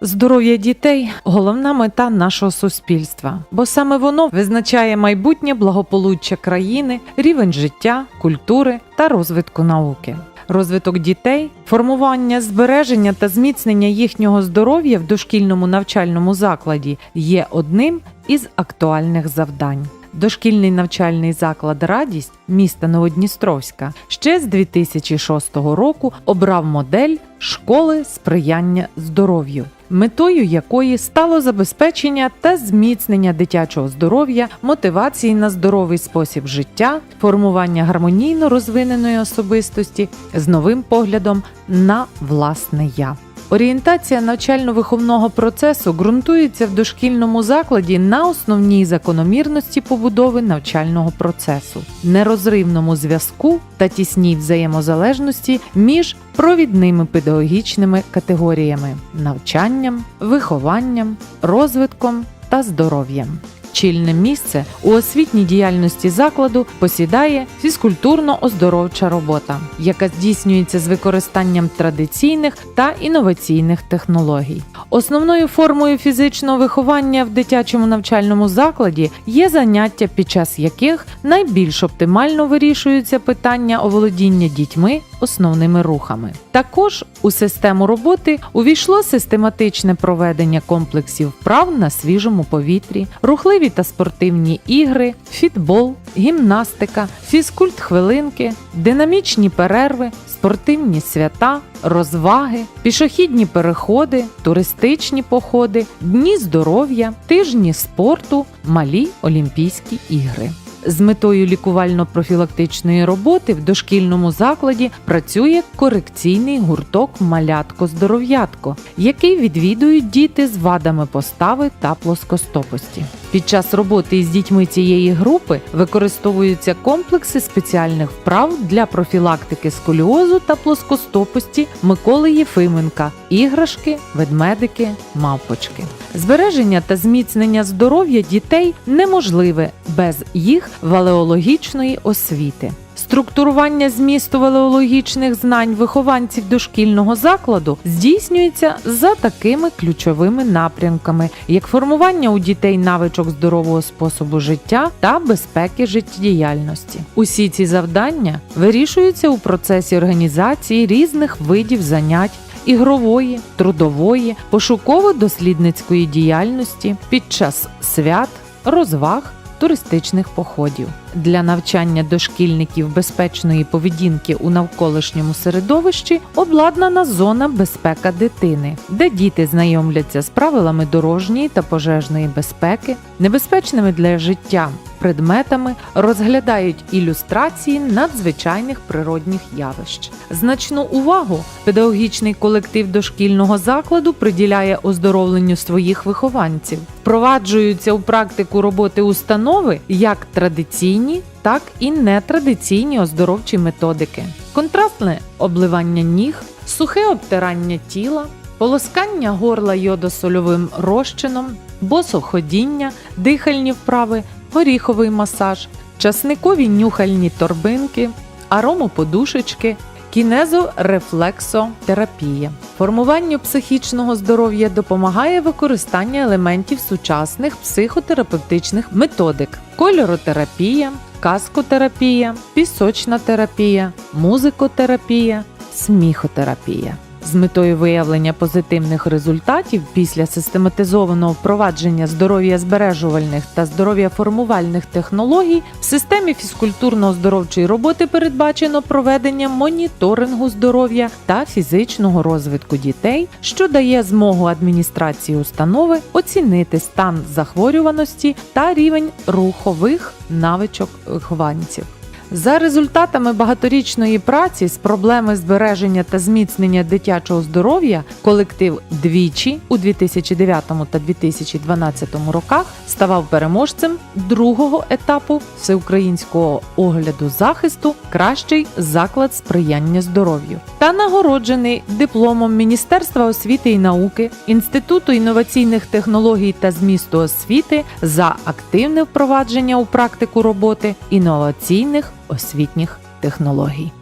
Здоров'я дітей головна мета нашого суспільства, бо саме воно визначає майбутнє благополуччя країни, рівень життя, культури та розвитку науки. Розвиток дітей, формування, збереження та зміцнення їхнього здоров'я в дошкільному навчальному закладі є одним із актуальних завдань. Дошкільний навчальний заклад Радість міста Новодністровська ще з 2006 року обрав модель школи сприяння здоров'ю, метою якої стало забезпечення та зміцнення дитячого здоров'я, мотивації на здоровий спосіб життя, формування гармонійно розвиненої особистості з новим поглядом на власне я. Орієнтація навчально-виховного процесу ґрунтується в дошкільному закладі на основній закономірності побудови навчального процесу, нерозривному зв'язку та тісній взаємозалежності між провідними педагогічними категоріями навчанням, вихованням, розвитком та здоров'ям. Чільне місце у освітній діяльності закладу посідає фізкультурно-оздоровча робота, яка здійснюється з використанням традиційних та інноваційних технологій. Основною формою фізичного виховання в дитячому навчальному закладі є заняття, під час яких найбільш оптимально вирішуються питання оволодіння дітьми основними рухами. Також у систему роботи увійшло систематичне проведення комплексів вправ на свіжому повітрі, рухливі та спортивні ігри, фітбол, гімнастика, фізкульт-хвилинки, динамічні перерви, спортивні свята, розваги, пішохідні переходи, туристичні походи, дні здоров'я, тижні спорту, малі Олімпійські ігри. З метою лікувально-профілактичної роботи в дошкільному закладі працює корекційний гурток Малятко-здоров'ятко, який відвідують діти з вадами постави та плоскостопості. Під час роботи із дітьми цієї групи використовуються комплекси спеціальних вправ для профілактики сколіозу та плоскостопості Миколи Єфименка, іграшки, ведмедики, мавпочки. Збереження та зміцнення здоров'я дітей неможливе без їх валеологічної освіти. Структурування змісту валеологічних знань вихованців дошкільного закладу здійснюється за такими ключовими напрямками, як формування у дітей навичок здорового способу життя та безпеки життєдіяльності. Усі ці завдання вирішуються у процесі організації різних видів занять ігрової, трудової, пошуково-дослідницької діяльності під час свят, розваг. Туристичних походів для навчання дошкільників безпечної поведінки у навколишньому середовищі обладнана зона безпека дитини, де діти знайомляться з правилами дорожньої та пожежної безпеки, небезпечними для життя предметами, розглядають ілюстрації надзвичайних природних явищ. Значну увагу педагогічний колектив дошкільного закладу приділяє оздоровленню своїх вихованців. Впроваджуються у практику роботи установи як традиційні, так і нетрадиційні оздоровчі методики. Контрастне обливання ніг, сухе обтирання тіла, полоскання горла йодосольовим розчином, босоходіння, дихальні вправи, горіховий масаж, часникові нюхальні торбинки, аромоподушечки, кінезорефлексотерапія. Формуванню психічного здоров'я допомагає використання елементів сучасних психотерапевтичних методик: кольоротерапія, каскотерапія, пісочна терапія, музикотерапія, сміхотерапія. З метою виявлення позитивних результатів після систематизованого впровадження здоров'я збережувальних та здоров'я формувальних технологій в системі фізкультурно-оздоровчої роботи передбачено проведення моніторингу здоров'я та фізичного розвитку дітей, що дає змогу адміністрації установи оцінити стан захворюваності та рівень рухових навичок вихованців. За результатами багаторічної праці з проблеми збереження та зміцнення дитячого здоров'я колектив двічі у 2009 та 2012 роках ставав переможцем другого етапу всеукраїнського огляду захисту Кращий заклад сприяння здоров'ю та нагороджений дипломом Міністерства освіти і науки, Інституту інноваційних технологій та змісту освіти за активне впровадження у практику роботи інноваційних освітніх технологій.